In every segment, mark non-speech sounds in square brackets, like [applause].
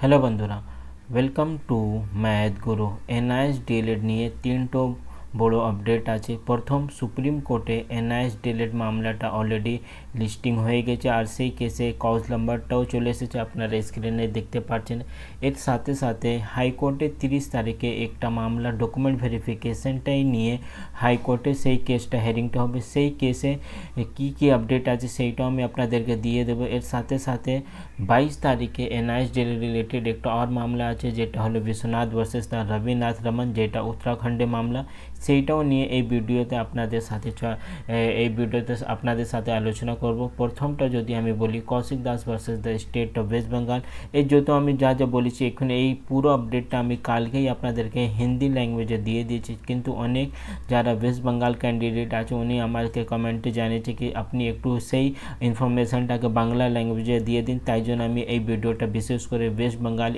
Hello বন্ধুরা welcome to math guru NIS D El Ed নিয়ে তিনটো বড় আপডেট আছে। প্রথম সুপ্রিম কোর্টে এনআইএস ডিএলএড মামলাটা অলরেডি লিস্টিং হয়ে গেছে আর সেই কেসে কাউজ নাম্বারটাও চলে এসেছে, আপনারা স্ক্রিনে দেখতে পাচ্ছেন। এর সাথে সাথে হাইকোর্টে তিরিশ তারিখে একটা মামলা ডকুমেন্ট ভেরিফিকেশনটাই নিয়ে হাইকোর্টে সেই কেসটা হেরিংটা হবে। সেই কেসে কি কি আপডেট আছে সেইটাও আমি আপনাদেরকে দিয়ে দেবো। এর সাথে সাথে বাইশ তারিখে এনআইএস ডিএল রিলেটেড একটা আর মামলা আছে, যেটা হলো বিশ্বনাথ ভার্সেস রবিনাথ রমন, যেটা উত্তরাখণ্ডে মামলা। সেইটাও নিয়ে এই ভিডিওতে আপনাদের সাথে এই ভিডিওতে আপনাদের সাথে আলোচনা করব। প্রথমটা যদি আমি বলি, Kaushik Das versus the state of West Bengal এই যত আমি যা যা বলেছি, এখন এই পুরো আপডেটটা আমি কালকেই আপনাদেরকে হিন্দি ল্যাঙ্গুয়েজে দিয়ে দিয়েছি। কিন্তু অনেক যারা ওয়েস্ট বেঙ্গল ক্যান্ডিডেট আছে, উনি আমাকে কমেন্টে জানিয়েছে কি, আপনি একটু সেই ইনফরমেশনটাকে বাংলা ল্যাঙ্গুয়েজে দিয়ে দিন। তাই জন্য আমি এই ভিডিওটা বিশেষ করে ওয়েস্ট বেঙ্গল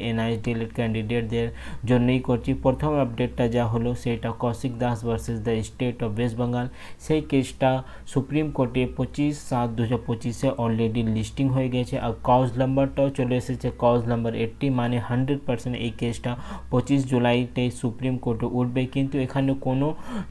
ডিএলএড ক্যান্ডিডেটদের জন্যই করছি। প্রথম আপডেটটা যা হলো, সেটা Kaushik Das versus the state of West Bengal সেই কেসটা সুপ্রিম কোর্টে পঁচিশ সাত দু হাজার পঁচিশে অলরেডি লিস্টিং হয়ে গেছে। আর কাউজ নাম্বারটাও চলে এসেছে। কাউজ নাম্বার এইটটি মানে হান্ড্রেড পার্সেন্ট এই কেসটা পঁচিশ জুলাইতে সুপ্রিম কোর্টে উঠবে। কিন্তু এখানে কোনো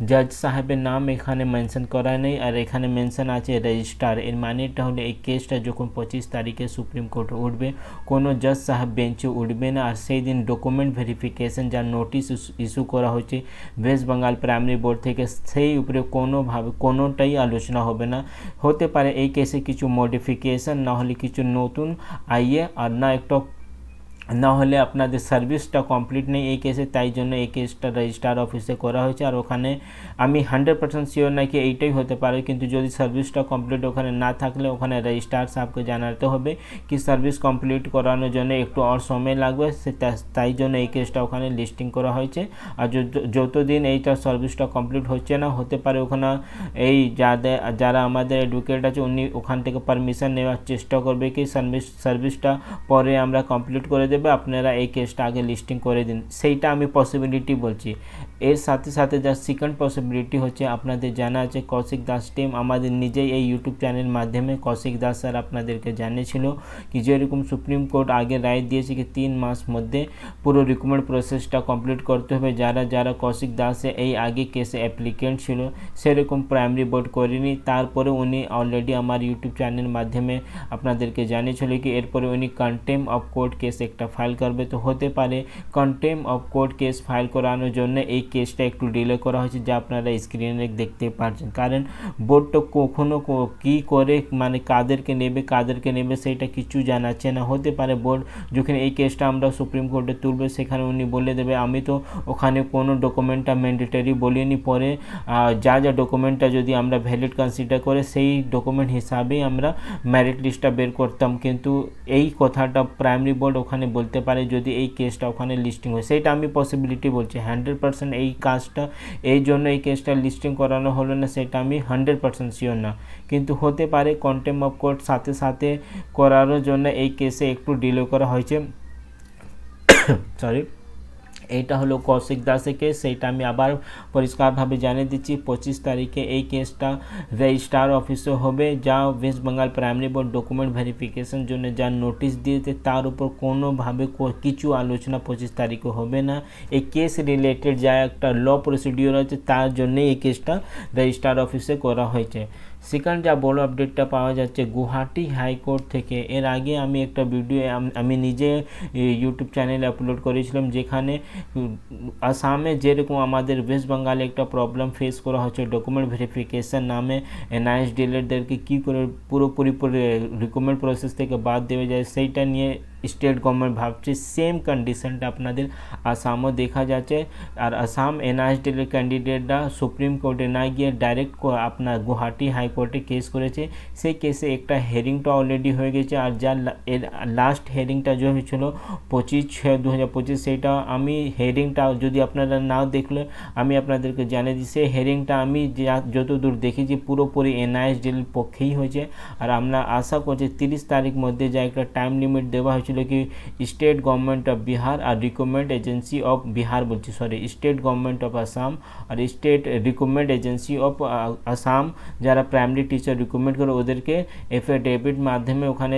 জাজ সাহেবের নাম এখানে মেনশন করা নেই। আর এখানে মেনশন আছে রেজিস্টার এর মানেটা হলো এই কেসটা যখন পঁচিশ তারিখে সুপ্রিম কোর্টে উঠবে, কোনো জাজ সাহেব বেঞ্চে উঠবে না। আর সেই দিন ডকুমেন্ট ভেরিফিকেশন যার নোটিশ ইস্যু করা হচ্ছে ওয়েস্ট বেঙ্গল প্রাইমারি বোর্ড থেকে সেই উপরে কোনোভাবে, কোনোটাই আলোচনা হবে না। হতে পারে এই কেসে কিছু মডিফিকেশন না হলে কিছু নতুন আইয়ে আর না একটা না হলে আপনাদের সার্ভিসটা কমপ্লিট নেই এই কেসে, তাই জন্য এই কেসটা রেজিস্ট্রার অফিসে করা হয়েছে। আর ওখানে আমি হান্ড্রেড পার্সেন্ট শিওর নাকি এইটাই হতে পারে, কিন্তু যদি সার্ভিসটা কমপ্লিট ওখানে না থাকলে ওখানে রেজিস্ট্রার সাহেবকে জানাতে হবে কি সার্ভিস কমপ্লিট করানোর জন্য একটু আর সময় লাগবে। সে তাই জন্য এই কেসটা ওখানে লিস্টিং করা হয়েছে। আর যত- যতদিন এইটা সার্ভিসটা কমপ্লিট হচ্ছে না, হতে পারে ওখানে এই যাদের, যারা আমাদের এডভোকেট আছে, উনি ওখান থেকে পারমিশন নেওয়ার চেষ্টা করবে কি সার্ভিস, সার্ভিসটা পরে আমরা কমপ্লিট করে দেবে। আপনারা এই কেসটা আগে লিস্টিং করে দিন। সেইটা আমি পসিবিলিটি বলছি। এর সাথে সাথে যা সেকেন্ড পসিবিলিটি হচ্ছে, আপনাদের জানা আছে কৌশিক দাস টিম আমাদের নিজেই এই ইউটিউব চ্যানেল মাধ্যমে কৌশিক দাস স্যার আপনাদেরকে জানিয়েছিল কি যেরকম সুপ্রিম কোর্ট আগে রায় দিয়েছে কি তিন মাস মধ্যে পুরো রিকমেন্ড প্রসেসটা কমপ্লিট করতে হবে। যারা যারা কৌশিক দাসে এই আগে কেসে অ্যাপ্লিকেন্ট ছিল, সেরকম প্রাইমারি বোর্ড করেনি। তারপরে উনি অলরেডি আমার ইউটিউব চ্যানেল মাধ্যমে আপনাদেরকে জানিয়েছিল কি এরপরে উনি কন্টেম অফ কোর্ট কেস একটা ফাইল করবে, তো হতে পারে contempt of court case file করানোর জন্য এই কেসটা একটু ডিলে করা হয়েছে, যা আপনারা স্ক্রিনে দেখতে পাচ্ছেন কারণ বোর্ডটা কখনো কো- করে মানে কাদেরকে নেবে কাদেরকে নেবে সেটা কিছু জানাচ্ছে না। হতে পারে বোর্ড যখন এই কেসটা আমরা সুপ্রিম কোর্টে তুলবে, সেখানে উনি বলে দেবে, আমি তো ওখানে কোনো ডকুমেন্টটা ম্যান্ডেটারি বলিনি। পরে যা যা ডকুমেন্টটা যদি আমরা ভ্যালিড কনসিডার করে, সেই ডকুমেন্ট হিসাবেই আমরা ম্যারিট লিস্টটা বের করতাম। কিন্তু এই কথাটা প্রাইমারি বোর্ড ওখানে বলতে পারে যদি এই কেসটা ওখানে লিস্টিং হয়। সেটা আমি পসিবিলিটি বলছি। হান্ড্রেড পার্সেন্ট এই কাজটা, এই জন্য এই কেসটা লিস্টিং করানো হলো না, সেটা আমি হান্ড্রেড পার্সেন্ট শিওর না। কিন্তু হতে পারে কন্টেম অফ কোর্ট সাথে সাথে করানোর জন্য এই কেসে একটু ডিলে করা হয়েছে। [coughs] সরি এইটা হলো কৌশিক দাসের কেস সেইটা আমি আবার পরিষ্কারভাবে জানিয়ে দিচ্ছি। পঁচিশ তারিখে এই কেসটা রেজিস্ট্রার অফিসে হবে, যা West Bengal primary board document verification জন্য যা নোটিশ দিয়েছে, তার উপর কোনোভাবে কিছু আলোচনা পঁচিশ তারিখে হবে না। এই কেস রিলেটেড যা একটা ল প্রসিডিওর আছে, তার জন্যই এই কেসটা রেজিস্ট্রার অফিসে করা হয়েছে। সেকেন্ড যা বড় আপডেটটা পাওয়া যাচ্ছে, গুয়াহাটি হাইকোর্ট থেকে। এর আগে আমি একটা ভিডিও আম- নিজে ইউটিউব চ্যানেলে আপলোড করেছিলাম, যেখানে আসামে যেরকম আমাদের ওয়েস্ট বেঙ্গলে একটা প্রবলেম ফেস করা হচ্ছে ডকুমেন্ট ভেরিফিকেশান নামে এনআইএস ডিলেটদেরকে কী করে পুরোপুরি রিকমেন্ড প্রসেস থেকে বাদ দেওয়া যায়, সেইটা নিয়ে স্টেট গভর্নমেন্ট ভাবছে সেম কন্ডিশনটা আপনাদের আসামও দেখা যাচ্ছে। আর আসাম এনআইএস ডিলের ক্যান্ডিডেটরা সুপ্রিম কোর্টে না গিয়ে ডাইরেক্ট আপনার গুয়াহাটি হাইকোর্টে কেস করেছে। সেই কেসে একটা হেয়ারিংটা অলরেডি হয়ে গেছে। আর যা লা- এর লাস্ট হেয়ারিংটা যে হয়েছিল পঁচিশ ছয় দু হাজার পঁচিশ, সেইটা আমি হেয়ারিংটা যদি আপনারা নাও দেখলে, আমি আপনাদেরকে জানিয়ে দিই, সেই হেয়ারিংটা আমি যতদূর দেখেছি পুরোপুরি এনআইএস ডিলের পক্ষেই হয়েছে। আর আমরা আশা করছি তিরিশ তারিখ মধ্যে যা একটা টাইম লিমিট দেওয়া হয়েছিল হয়েছিল কি, স্টেট গভর্নমেন্ট অফ বিহার আর রিক্রুটমেন্ট এজেন্সি অফ বিহার বলছি sorry state government of Assam R state recruitment agency of Assam, যারা প্রাইমারি টিচার রিক্রুটমেন্ট করে ওদেরকে এফিডেভিট মাধ্যমে ওখানে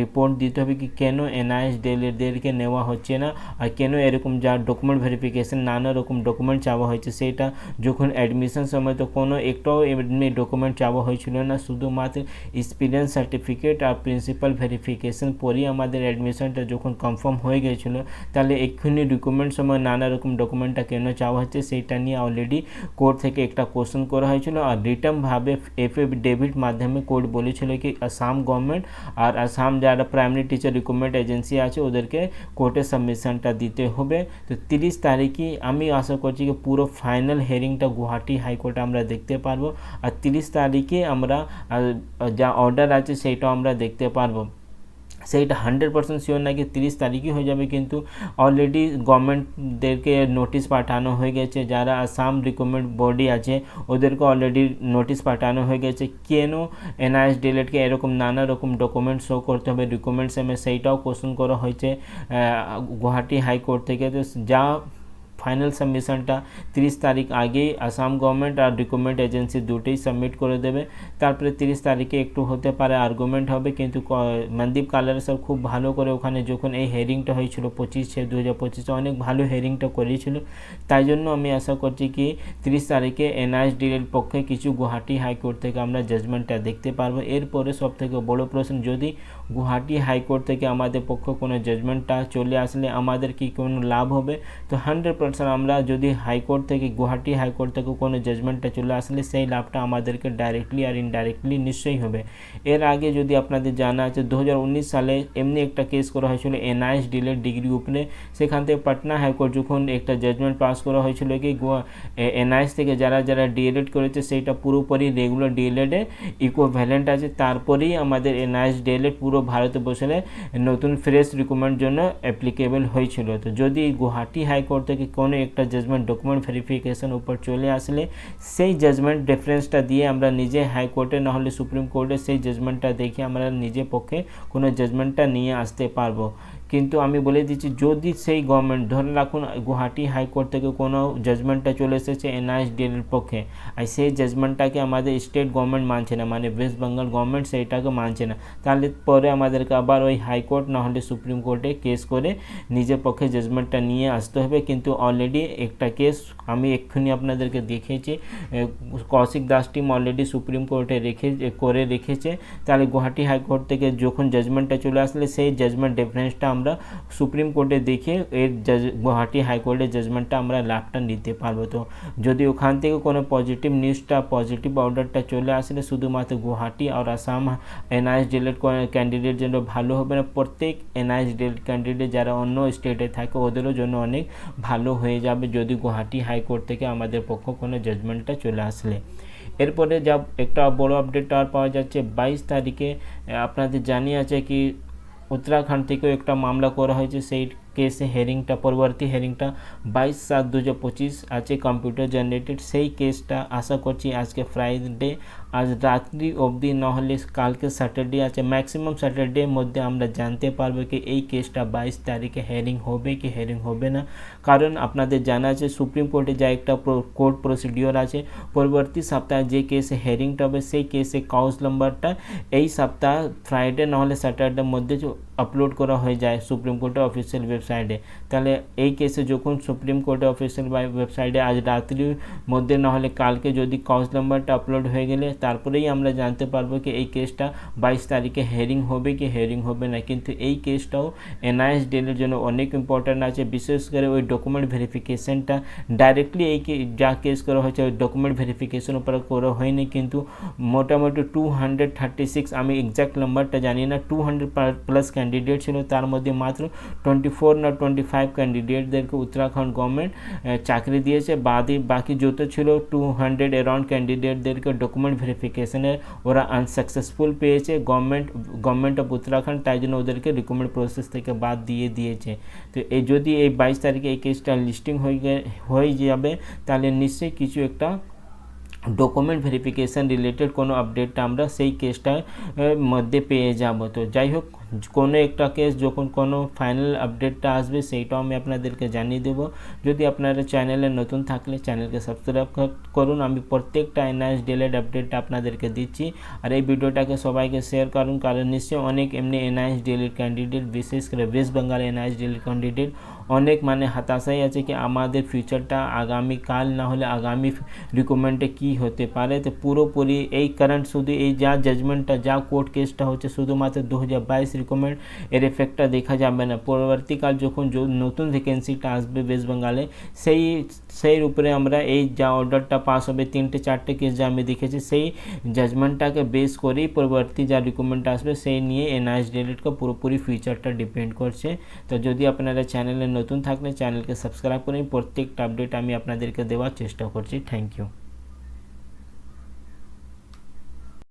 রিপোর্ট দিতে হবে কি, কেন এনআইএস ডেলেদেরকে নেওয়া হচ্ছে না আর কেন এরকম যা ডকুমেন্ট ভেরিফিকেশন নানা রকম ডকুমেন্ট চাওয়া হয়েছে সেটা যখন অ্যাডমিশন সময় তো কোনো একটাও ডকুমেন্ট চাওয়া হয়েছিল না। শুধুমাত্র এক্সপিরিয়েন্স সার্টিফিকেট আর প্রিন্সিপাল ভেরিফিকেশন পরই আমাদের অ্যাডমিশনটা যখন কনফার্ম হয়ে গিয়েছিল, তাহলে এক্ষুনি রিক্রুটমেন্ট সময় নানা রকম ডকুমেন্টটা কেন চাওয়া হচ্ছে সেইটা নিয়ে অলরেডি কোর্ট থেকে একটা কোশ্চেন করা হয়েছিল আর রিটার্নভাবে এফিডেভিট মাধ্যমে কোর্ট বলেছিল কি আসাম গভর্নমেন্ট আর আসাম যারা প্রাইমারি টিচার রিক্রুটমেন্ট এজেন্সি আছে, ওদেরকে কোর্টে সাবমিশনটা দিতে হবে। তো তিরিশ তারিখে আমি আশা করছি কি পুরো ফাইনাল হিয়ারিংটা গুয়াহাটি হাইকোর্টে আমরা দেখতে পারব। আর তিরিশ তারিখে আমরা যা অর্ডার আছে সেইটাও আমরা দেখতে পারব। সেইটা হান্ড্রেড পার্সেন্ট শিওর নাকি তিরিশ তারিখই হয়ে যাবে কিন্তু অলরেডি গভর্নমেন্টদেরকে নোটিশ পাঠানো হয়ে গেছে, যারা আসাম রিক্রুটমেন্ট বডি আছে, ওদেরকে অলরেডি নোটিশ পাঠানো হয়ে গেছে। কেন এনআইএস ডিলেটকে এরকম নানা রকম ডকুমেন্ট শো করতে হবে? এমএ সেইটাও কোশ্চেন করা হয়েছে গুয়াহাটি হাইকোর্ট থেকে। তো যা ফাইনাল সাবমিশনটা তিরিশ তারিখ আগেই আসাম গভর্নমেন্ট আর রিক্রুটমেন্ট এজেন্সি দুটোই সাবমিট করে দেবে। তারপরে তিরিশ তারিখে একটু হতে পারে আর্গুমেন্ট হবে, কিন্তু মনদীপ কালার স্যার খুব ভালো করে ওখানে যখন এই হেয়ারিংটা হয়েছিল পঁচিশ ছয় দু হাজার পঁচিশে অনেক ভালো হেয়ারিংটা করিয়েছিল তাই জন্য আমি আশা করছি কি তিরিশ তারিখে এনআইএস ডিলের পক্ষে কিছু গুয়াহাটি হাইকোর্ট থেকে আমরা জাজমেন্টটা দেখতে পারব। এরপরে সব থেকে বড় প্রশ্ন, যদি গুয়াহাটি হাইকোর্ট থেকে আমাদের পক্ষে কোনো জাজমেন্টটা চলে আসলে আমাদের কি কোনো লাভ হবে? তো হান্ড্রেড পার্সেন্ট আমরা যদি হাইকোর্ট থেকে, গুয়াহাটি হাইকোর্ট থেকে কোনো জাজমেন্টটা চলে আসলে সেই লাভটা আমাদেরকে ডাইরেক্টলি আর ইনডাইরেক্টলি নিশ্চয়ই হবে। এর আগে যদি আপনাদের জানা আছে দু হাজার উনিশ সালে এমনি একটা কেস করা হয়েছিল এনআইএস ডিলের ডিগ্রি উপরে সেখান থেকে পাটনা হাইকোর্ট যখন একটা জাজমেন্ট পাস করা হয়েছিল কি এনআইএস থেকে যারা যারা ডিএলএড করেছে, সেইটা পুরোপুরি রেগুলার ডিএলএডে ইকোভ্যালেন্ট আছে। তারপরেই আমাদের এনআইএস ডিএলএড পুরো ভারতবর্ষে নতুন ফ্রেশ রিক্রুটমেন্ট জন্য অ্যাপ্লিকেবল হয়েছিল। তো যদি গুয়াহাটি হাইকোর্ট থেকে কোনো একটা জাজমেন্ট ডকুমেন্ট ভেরিফিকেশন উপর চলে আসলে সেই জাজমেন্ট ডিফারেন্সটা দিয়ে আমরা নিজে হাইকোর্টে নাহলে সুপ্রিম কোর্টে সেই জাজমেন্টটা দেখে আমরা নিজে পক্ষে কোনো জাজমেন্টটা নিয়ে আসতে পারব। কিন্তু আমি বলে দিচ্ছি, যদি সেই গভর্নমেন্ট ধরে রাখুন, গুয়াহাটি হাইকোর্ট থেকে কোনো জাজমেন্টটা চলে এসেছে, এনআইএস এর পক্ষে, আর সেই জাজমেন্টটাকে আমাদের স্টেট গভর্নমেন্ট মানছে না মানে ওয়েস্ট বেঙ্গল গভর্নমেন্ট সেইটাকে মানছে না, তাহলে পরে আমাদেরকে আবার ওই হাইকোর্ট না হলে সুপ্রিম কোর্টে কেস করে নিজের পক্ষে জাজমেন্টটা নিয়ে আসতে হবে, কিন্তু অলরেডি একটা কেস আমি এক্ষুনি আপনাদেরকে দেখেছি Kaushik Das team already supreme কোর্টে রেখে করে রেখেছে। তাহলে গুয়াহাটি হাইকোর্ট থেকে যখন জাজমেন্টটা চলে আসলে সেই জাজমেন্ট ডিফারেন্সটা আমরা সুপ্রিম কোর্টে দেখে এর জাজ গুয়াহাটি হাইকোর্টের জাজমেন্টটা আমরা লাভটা নিতে পারব। তো যদি ওখান থেকে কোনো পজিটিভ নিউজটা পজিটিভ অর্ডারটা চলে আসলে শুধুমাত্র গুয়াহাটি আর আসাম এনআইএস ডিলেট ক্যান্ডিডেট জন্য ভালো হবে না। প্রত্যেক এনআইএস ডিলেট ক্যান্ডিডেট যারা অন্য স্টেটে থাকে, ওদেরও জন্য অনেক ভালো হয়ে যাবে যদি গুয়াহাটি হাইকোর্ট থেকে আমাদের পক্ষ কোনো জাজমেন্টটা চলে আসলে। এরপরে যা একটা বড় আপডেট আর পাওয়া যাচ্ছে, বাইশ তারিখে আপনাদের জানিয়ে আছে কি, উত্তরাখণ্ড থেকেও একটা মামলা করা হয়েছে, সেই কেসে হেয়ারিংটা পরবর্তী হেয়ারিংটা বাইশ সাত দু হাজার পঁচিশ আছে কম্পিউটার জেনারেটেড সেই কেসটা আশা করছি আজকে ফ্রাইডে আজ রাত্রি অবধি নাহলে কালকে স্যাটারডে আছে ম্যাক্সিমাম স্যাটারডের মধ্যে আমরা জানতে পারব কি এই কেসটা বাইশ তারিখে হেয়ারিং হবে কি হেয়ারিং হবে না কারণ আপনাদের জানা আছে সুপ্রিম কোর্টে যা একটা কোর্ট প্রসিডিওর আছে পরবর্তী সপ্তাহে যে কেসে হেয়ারিংটা হবে সেই কেসে কাউস নাম্বারটা এই সপ্তাহ ফ্রাইডে নাহলে স্যাটারডের মধ্যে আপলোড করা হয়ে যায় সুপ্রিম কোর্টের অফিসিয়াল ওয়েবসাইটে তাহলে এই কেসে যখন সুপ্রিম কোর্টের অফিসিয়াল ওয়েবসাইটে আজ রাত্রির মধ্যে নাহলে কালকে যদি কাউস নাম্বারটা আপলোড হয়ে গেলে, তারপরেই আমরা জানতে পারব কি এই কেসটা বাইশ তারিখে হেয়ারিং হবে কি হেয়ারিং হবে না। কিন্তু এই কেসটাও এনআইএস ডেলের জন্য অনেক ইম্পর্ট্যান্ট আছে। বিশেষ করে ওই ডকুমেন্ট ভেরিফিকেশনটা ডাইরেক্টলি এই যা কেস করা হয়েছে, ওই ডকুমেন্ট ভেরিফিকেশন উপর করা হয়নি। কিন্তু মোটামুটি টু হান্ড্রেড থার্টি সিক্স আমি এক্স্যাক্ট নাম্বারটা জানি না টু হান্ড্রেড প্লাস ক্যান্ডিডেট ছিল। তার মধ্যে মাত্র টোয়েন্টি ফোর না টোয়েন্টি ফাইভ ক্যান্ডিডেটদেরকে উত্তরাখণ্ড গভর্নমেন্ট চাকরি দিয়েছে। বাদি বাকি যত ছিল টু হান্ড্রেড অ্যারাউন্ড ক্যান্ডিডেটদেরকে ডকুমেন্ট ভেরিফিকেশনে ওরা আনসাকসেসফুল পেয়েছে। গভর্নমেন্ট গভর্নমেন্ট অফ উত্তরাখণ্ড তাই জন্য ওদেরকে রিকমেন্ড প্রসেস থেকে বাদ দিয়ে দিয়েছে। তো এই যদি এই বাইশ তারিখে এই কেসটা লিস্টিং হয়ে হয়ে যাবে, তাহলে নিশ্চয়ই কিছু একটা ডকুমেন্ট ভেরিফিকেশান রিলেটেড কোনো আপডেটটা আমরা সেই কেসটার মধ্যে পেয়ে যাব। তো যাই হোক কোনো একটা কেস যখন কোনো ফাইনাল আপডেটটা আসবে, সেইটাও আমি আপনাদেরকে জানিয়ে দেবো। যদি আপনারা চ্যানেলে নতুন থাকলে চ্যানেলকে সাবস্ক্রাইব করুন। আমি প্রত্যেকটা এনআইএস ডিলেড আপডেটটা আপনাদেরকে দিচ্ছি। আর এই ভিডিওটাকে সবাইকে শেয়ার করুন। কারণ নিশ্চয়ই অনেক এমনি এনআইএস ডিলেড ক্যান্ডিডেট বিশেষ করে West Bengal NIS DElEd candidate অনেক মানে হতাশাই আছে কি আমাদের ফিউচারটা আগামীকাল না হলে আগামী রিকমেন্ডে কি হতে পারে। তো পুরোপুরি এই কারেন্ট শুধু এই যা জাজমেন্টটা যা কোর্ট কেসটা হচ্ছে, শুধুমাত্র দু হাজার বাইশ রিকমেন্ড এর এফেক্টটা দেখা যাবে না। পরবর্তীকাল যখন নতুন ভ্যাকেন্সিটা আসবে ওয়েস্ট বেঙ্গলে সেই সেই উপরে আমরা এই যা অর্ডারটা পাস হবে, তিনটে চারটে কেস যা আমি দেখেছি, সেই জাজমেন্টটাকে বেস করেই পরবর্তী যা রিকমেন্ড আসবে, সেই নিয়ে এনআইএস ডিলেটকে পুরোপুরি ফিউচারটা ডিপেন্ড করছে। তো যদি আপনারা চ্যানেলে নতুন থাকলে চ্যানেলকে সাবস্ক্রাইব করুন প্রত্যেকটা আপডেট আমি আপনাদেরকে দেওয়ার চেষ্টা করছি। Thank you